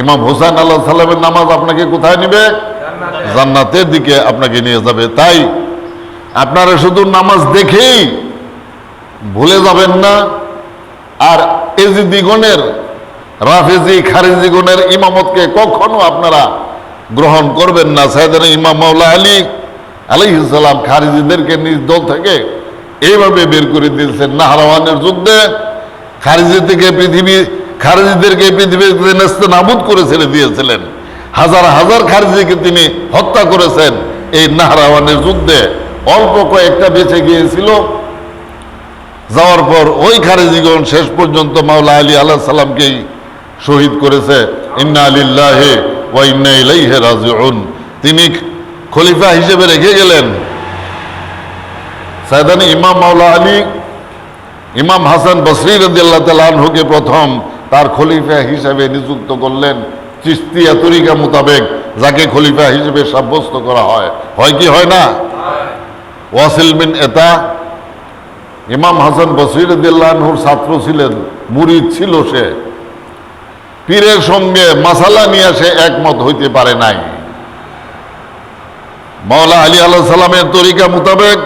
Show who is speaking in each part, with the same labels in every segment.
Speaker 1: ইমাম হোসেন আল্লাহ সাল্লামের নামাজ আপনাকে কোথায় নেবে? জান্নাতের দিকে আপনাকে নিয়ে যাবে। তাই আপনারা শুধু নামাজ দেখেই ভুলে যাবেন না। আর এজিদিগণের রাফেজি খারিজিগণের ইমামতকে কখনো আপনারা গ্রহণ করবেন না। সাইদান ইমাম মাওলা আলী আলাইহিসাল্লাম খারিজিদেরকে নিজ দল থেকে এইভাবে বের করে দিয়েছেন নাহারাওয়ানের যুদ্ধে। খারিজি থেকে পৃথিবী খারিজিদেরকে পৃথিবীতে নেস্তে নাবুদ করে ছেড়ে দিয়েছিলেন। হাজার হাজার খারিজিকে তিনি হত্যা করেছেন এই নাহারাওয়ানের যুদ্ধে। অল্প কয়েকটা বেঁচে গিয়েছিল। যাওয়ার পর ওই খারেজিগণ শেষ পর্যন্ত মাওলা আলী আল্লাহ সাল্লামকেই শহীদ করেছে। ইন্না আলিল্লাহে ওয়া ইন্না ইলাইহি রাজিউন। তিনি খলিফা হিসেবে রেখে গেলেন। সাইদানি ইমাম মাওলা আলী, ইমাম হাসান বসরি রাদিয়াল্লাহু তাআলা আনহুকে প্রথম তার খলিফা হিসেবে নিযুক্ত করলেন চিস্তিয়া তরিকা মোতাবেক, যাকে খলিফা হিসেবে সাব্যস্ত করা হয়। হয় কি হয় না? ওয়াসিল বিন এতা, ইমাম হাসান বসির দিল্লাহুর ছাত্র ছিলেন, মুরিদ ছিল সে। পীরের সঙ্গে মাসালা নিয়ে সে একমত হইতে পারে নাই। মাওলা আলী আল্লাহ সালামের তরিকা মোতাবেক,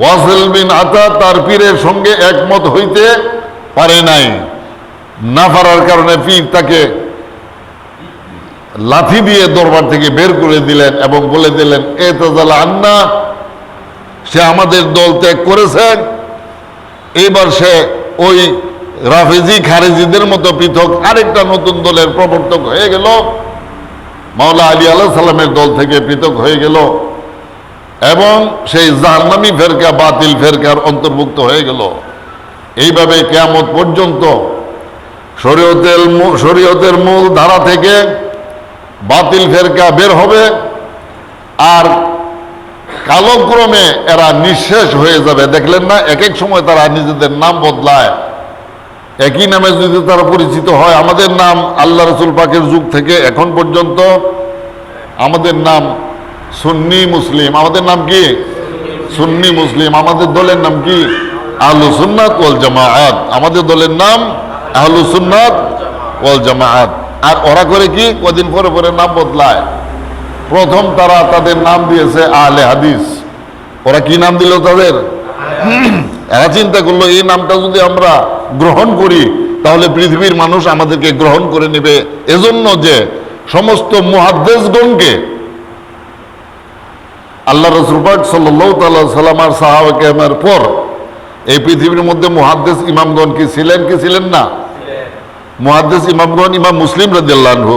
Speaker 1: ওয়াসিল বিন আতা তার পীরের সঙ্গে একমত হইতে পারে নাই। না পারার কারণে পীর তাকে লাথি দিয়ে দরবার থেকে বের করে দিলেন এবং বলে দিলেন, এ তাজাল আন্না, সে আমাদের দল ত্যাগ করেছেন। এবার সে ওই রাফেজি, খারেজিদের মতো পৃথক আরেকটা নতুন দলের প্রবর্তক হয়ে গেল। মাওলা আলী আল্লাহ সাল্লামের দল থেকে পৃথক হয়ে গেল এবং সেই জাহান্নামী ফেরকা বাতিল ফেরকার অন্তর্ভুক্ত হয়ে গেল। এইভাবে কেয়ামত পর্যন্ত শরীয়তের শরীয়তের মূল ধারা থেকে বাতিল ফেরকা বের হবে আর কালক্রমে এরা নিঃশেষ হয়ে যাবে। দেখলেন না? এক এক সময় তারা নিজেদের নাম বদলায়। একই নামে যদি তারা পরিচিত হয়, আমাদের নাম আল্লাহ রসুল পাকের যুগ থেকে এখন পর্যন্ত আমাদের নাম সুন্নি মুসলিম। আমাদের নাম কি? সুন্নি মুসলিম। আমাদের দলের নাম কি? আলু সুন্নাত ওয়াল জামাআত আমাদের দলের নাম আহলু জামাআত। আর ওরা করে কি? কদিন পরে পরে নাম বদলায়। প্রথম তারা তাদের নাম দিয়েছে আহলে হাদিস। ওরা কি নাম দিল তাদের? এরা চিন্তা করল, এই নামটা যদি আমরা গ্রহণ করি, তাহলে পৃথিবীর মানুষ আমাদেরকে গ্রহণ করে নেবে। এজন্য যে সমস্ত মুহাদ্দেশগণকে আল্লাহ সাল্লাহ সাল্লামার সাহাবাকেমের পর এই পৃথিবীর মধ্যে মুহাদ্দেশ ইমামগণ কি ছিলেন কি ছিলেন না? মুহাদ্দেশ ইমামগণ ইমাম মুসলিম রাদিয়াল্লাহু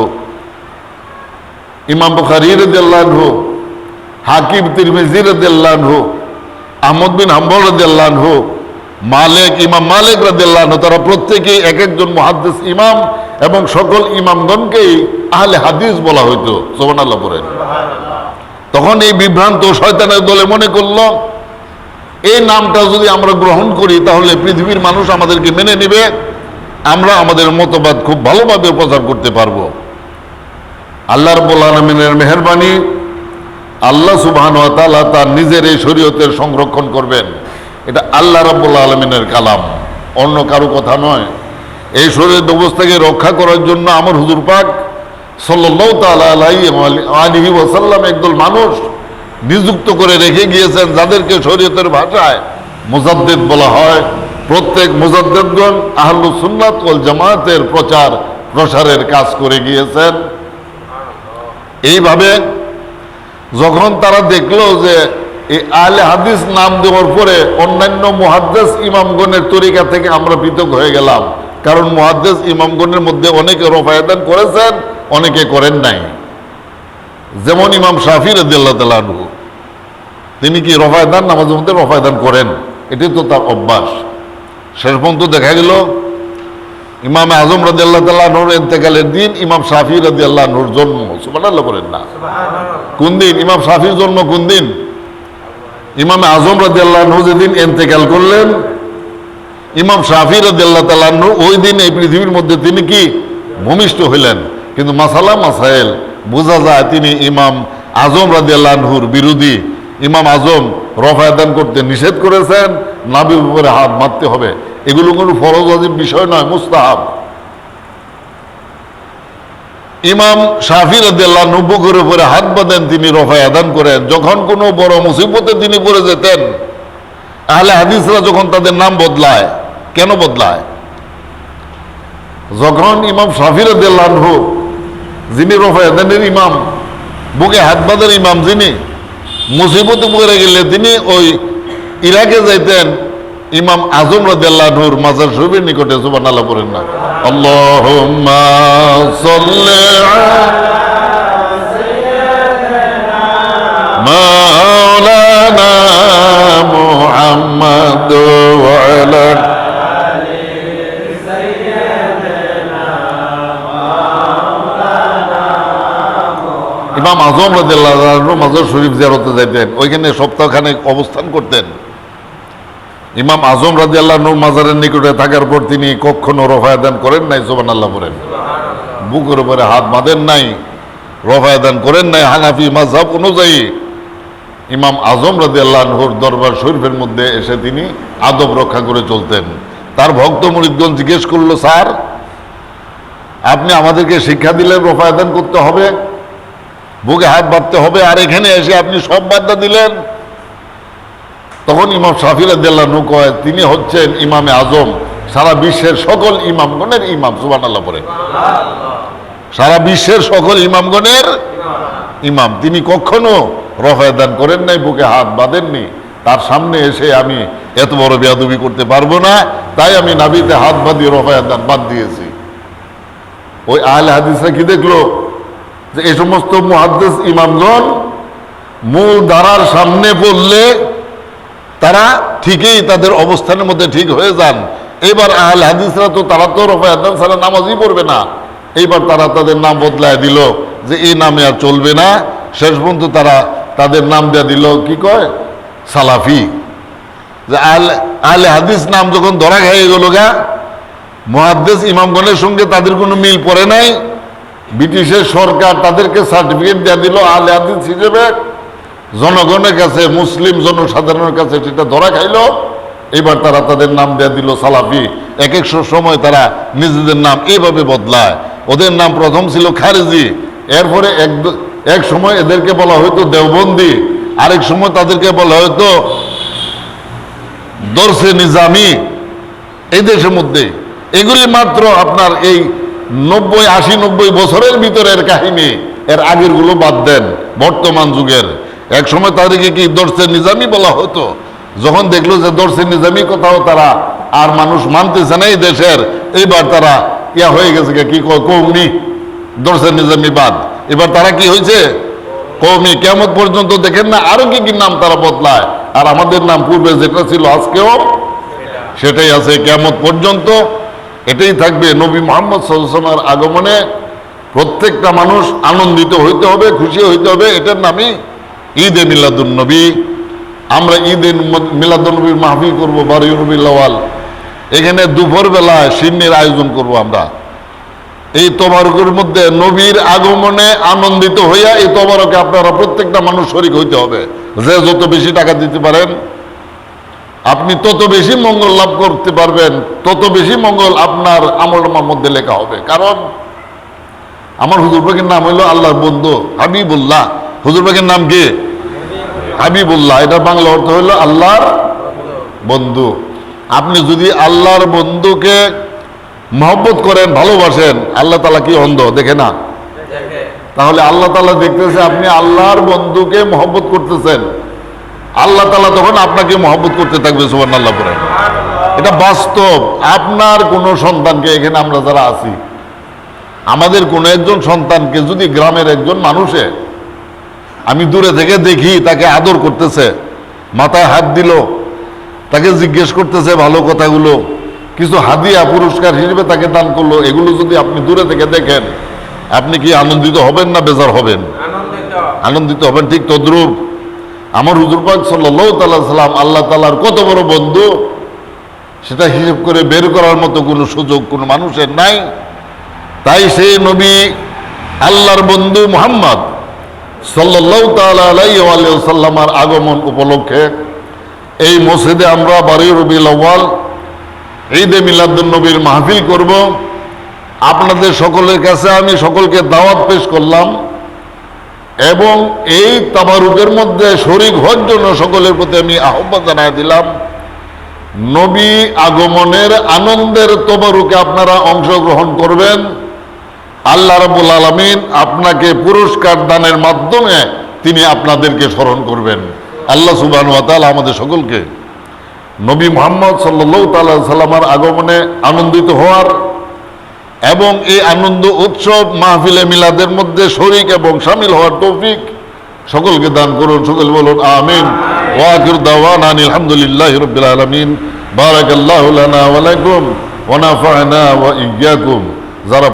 Speaker 1: ইমাম বুখারি রাদিয়াল্লাহু হাকিম তিরমিজি রাদিয়াল্লাহু আহমদ বিন হাম্বল রাদিয়াল্লাহু মালিক, ইমাম মালিক রাদিয়াল্লাহু তারা প্রত্যেকেই এক একজন মুহাদ্দিস ইমাম এবং সকল ইমামগণকেই আহলে হাদিস বলা হইতো, সুবহানাল্লাহ পড়েন। তখন এই বিভ্রান্ত শয়তানের দলে মনে করল, এই নামটা যদি আমরা গ্রহণ করি, তাহলে পৃথিবীর মানুষ আমাদেরকে মেনে নেবে। আমরা আমাদের মতবাদ খুব ভালোভাবে প্রচার করতে পারব। আল্লাহ রব্বুল আলমিনের মেহরবানি, আল্লাহ সুবহান তাআলা তার নিজের এই শরীয়তের সংরক্ষণ করবেন। এটা আল্লাহ রব্বুল আলমিনের কালাম, অন্য কারও কথা নয়। এই শরীর ব্যবস্থাকে রক্ষা করার জন্য আমার হুজুর পাক ওয়াসাল্লাম একদল মানুষ নিযুক্ত করে রেখে গিয়েছেন, যাদেরকে শরীয়তের ভাষায় মুজাদ্দিদ বলা হয়। প্রত্যেক মুজাদ্দিদগণ আহলু সুন্নাত ওয়াল জামায়াতের প্রচার প্রসারের কাজ করে গিয়েছেন। এইভাবে যখন তারা দেখল যে এই আলে হাদিস নাম দেওয়ার পরে অন্যান্য মুহাদ্দেস ইমামগণের তরিকা থেকে আমরা পৃথক হয়ে গেলাম। কারণ মুহাদ্দেস ইমামগণের মধ্যে অনেকে রফায়দান করেছেন, অনেকে করেন নাই। যেমন ইমাম শাফি রাদিয়াল্লাহু তাআলা তিনি কি রফায়দান, নামাজের মধ্যে রফায়দান করেন? এটি তো তার অভ্যাস। শেষ পর্যন্ত দেখা গেল, ইমাম আজম রাজি আল্লাহ তাল্লাহর এতেকালের দিন ইমাম শাফি রাজি আল্লাহর জন্ম, সুবহানাল্লাহ করেন না। কোন দিন? ইমাম শাফির জন্ম কোন দিন? ইমাম আজম রাজি আল্লাহ যেদিন এতেকাল করলেন, ইমাম শাফি রাজি আল্লাহ তাল্লাহ ওই দিন এই পৃথিবীর মধ্যে তিনি কি? ভূমিষ্ঠ হইলেন। কিন্তু মাসালা মাসাইল বোঝা যায় তিনি ইমাম আজম রাজি আল্লাহর বিরোধী। ইমাম আজম রফায়দান করতে নিষেধ করেছেন নাবির উপরে হাত মারতে হবে। এগুলো কোনো ফরজ আজিব বিষয় নয়, মুস্তাহাব। ইমাম শাফি রদিয়াল্লাহ বুকের উপরে হাত বাঁধেন, তিনি রফায় আদান করেন। যখন কোনো বড় মুসিবতে তিনি পড়ে যেতেন, আহলে হাদিসরা যখন তাদের নাম বদলায়, কেন বদলায়? যখন ইমাম শাফি রদিয়াল্লাহ যিনি রফায় আদানের ইমাম, বুকে হাত বাঁধের ইমাম যিনি, মুসিবতে পড়ে গেলে তিনি ওই ইরাকে যাইতেন ইমাম আজম রাদিয়াল্লাহুর মাজার শরীফের নিকটে সুবহানাল্লাহ পড়েন না ইমাম আজম রাদিয়াল্লাহু মাজার শরীফ জিয়ারতে যাইতেন ওইখানে সপ্তাহখানেক অবস্থান করতেন ইমাম আজম রাজি আল্লাহ মাজারের নিকটে থাকার পর তিনি কখনো রফায়দান করেন নাই সোবান আল্লাহ করেন বুকের উপরে হাত বাঁধেন নাই রফায়দান করেন নাই। হানাফি মাঝহাব অনুযায়ী ইমাম আজম রাজি আল্লাহর দরবার শরীফের মধ্যে এসে তিনি আদব রক্ষা করে চলতেন। তার ভক্ত মুরিদগণ জিজ্ঞেস করল, স্যার, আপনি আমাদেরকে শিক্ষা দিলেন রফায়দান করতে হবে? বুকে হাত বাঁধতে হবে? আর এখানে এসে আপনি সব বাদ্যা দিলেন? তখন ইমাম শাফির আদাল্লাহ কয়, তিনি হচ্ছেন ইমামে আজম। সারা বিশ্বের সকল ইমামগণের ইমাম সুবান আল্লাহ পরে সারা বিশ্বের সকল ইমামগণের ইমাম। তিনি কখনো রফায়দান করেন নাই, বুকে হাত বাঁধেননি। তার সামনে এসে আমি এত বড় বেয়াদবি করতে পারব না, তাই আমি নাবিতে হাত বাঁধিয়ে রফায়দান বাদ দিয়েছি। ওই আহলে হাদিসরা কি দেখল? যে এই সমস্ত মুহাদ্দিস ইমামগণ মূল ধারার সামনে পড়লে তারা ঠিকই তাদের অবস্থানের মধ্যে ঠিক হয়ে যান। এবার আহলে হাদিসরা তো তারা তো ছাড়া নামাজই পড়বে না। এইবার তারা তাদের নাম বদলায় দিল যে এই নামে আর চলবে না। শেষ পর্যন্ত তারা তাদের নাম দেয়া দিল, কি কয়? সালাফি। যে আহলে আহলে হাদিস নাম যখন ধরা খাইয়ে গেল গা মহাদ্দেশ ইমামগণের সঙ্গে তাদের কোনো মিল পড়ে নাই। ব্রিটিশের সরকার তাদেরকে সার্টিফিকেট দেওয়া দিল, আহলে হাদিস হিসেবে জনগণের কাছে, মুসলিম জনসাধারণের কাছে সেটা ধরা খাইল, এবার তারা তাদের নাম দেয়া দিল সালাফি। এক এক সময় তারা নিজেদের নাম এইভাবে বদলায়। ওদের নাম প্রথম ছিল খারেজি, এরপরে এক এক সময় এদেরকে বলা হয়তো দেওবন্দি, আরেক সময় তাদেরকে বলা হয়তো দর্শে নিজামি। এই দেশের মধ্যে এগুলি মাত্র আপনার এই নব্বই, আশি, নব্বই বছরের ভিতরের কাহিনী, এর আগেরগুলো বাদ দেন, বর্তমান যুগের। এক সময় তাদেরকে কি দর্শে নিজামি বলা হতো? যখন দেখল যে দর্শে নিজামি কোথাও তারা আর মানুষ মানতেছে না এই দেশের, এইবার তারা ইয়া হয়ে গেছে কি কৌমি দর্শে নিজামি বাদ। এবার তারা কি হয়েছে? কৌমি কেমন পর্যন্ত দেখেন না আরও কি কি নাম তারা বদলায়। আর আমাদের নাম পূর্বে যেটা ছিল আজকেও সেটাই আছে। কেমন পর্যন্ত এটাই থাকবে। নবী মোহাম্মদ সাল্লামের আগমনে প্রত্যেকটা মানুষ আনন্দিত হইতে হবে, খুশি হইতে হবে। এটার নামই ঈদ এ মিলাদুন নবী, আমরা ঈদ এ মিলাদুন নবীর মাহফিল করব লওয়াল এখানে দুপুর বেলায় সিন্নির আয়োজন করব আমরা। এই তবারকের মধ্যে নবীর আগমনে আনন্দিত হইয়া এই তবারকে আপনারা প্রত্যেকটা মানুষ শরিক হইতে হবে। যে যত বেশি টাকা দিতে পারেন, আপনি তত বেশি মঙ্গল লাভ করতে পারবেন, তত বেশি মঙ্গল আপনার আমলনামার মধ্যে লেখা হবে। কারণ আমার হুজুর পাখির নাম হইল আল্লাহর বন্ধু হাবিবুল্লাহ। হুজুর পাখির নাম কি? হাবিবুল্লাহ, এটা বাংলা অর্থ হইল আল্লাহর বন্ধু। আপনি যদি আল্লাহর বন্ধুকে মহব্বত করেন, ভালোবাসেন, আল্লাহ তালা কি অন্ধ? দেখে না। তাহলে আল্লাহ তালা দেখতেছে আপনি আল্লাহর বন্ধুকে মহব্বত করতেছেন। আল্লাহ তালা তখন আপনাকে মহব্বত করতে থাকবে সুবান আল্লাহ করে এটা বাস্তব। আপনার কোনো সন্তানকে, এখানে আমরা যারা আছি, আমাদের কোনো একজন সন্তানকে যদি গ্রামের একজন মানুষে আমি দূরে থেকে দেখি তাকে আদর করতেছে মাথায় হাত দিল তাকে জিজ্ঞেস করতেছে ভালো কথাগুলো কিছু হাদিয়া পুরস্কার হিসেবে তাকে দান করল এগুলো যদি আপনি দূরে থেকে দেখেন আপনি কি আনন্দিত হবেন না বেজার হবেন?
Speaker 2: আনন্দিত।
Speaker 1: হবেন ঠিক তদ্রুপ। আমার হুজুর পাক সাল্লাহ তাল্লাহ সাল্লাম আল্লাহ তালার কত বড় বন্ধু সেটা হিসেব করে বের করার মতো কোনো সুযোগ কোনো মানুষের নাই। তাই সেই নবী আল্লাহর বন্ধু মোহাম্মদ সাল্লাহ তাল্লাহার আগমন উপলক্ষে এই মসজিদে আমরা বারুই রবি আউ্বাল ঈদে মিলাদুল নবীর মাহফিল করব। আপনাদের সকলের কাছে আমি সকলকে দাওয়াত পেশ করলাম এবং এই তাবারুকের মধ্যে শরিক হওয়ার জন্য সকলের প্রতি আমি আহ্বান জানাই দিলাম। নবী আগমনের আনন্দের তবারুকে আপনারা অংশগ্রহণ করবেন। আল্লাহ রাবুল আলমিন আপনাকে পুরস্কার দানের মাধ্যমে তিনি আপনাদেরকে স্মরণ করবেন। আল্লাহ সুবাহ আমাদের সকলকে নবী মোহাম্মদ তাল্লাহ সাল্লামার আগমনে আনন্দিত হওয়ার এবং এই আনন্দ উৎসব মাহফিলে মিলাদের মধ্যে শরিক এবং সামিল হওয়ার তৌফিক সকলকে দান করুন, সকল বলুন আমিন। আলহামদুলিল্লাহ রবিল আলমিন। বারাকাল্লাহ লানা ওয়া লাকুম ওয়া নাফা'না যারা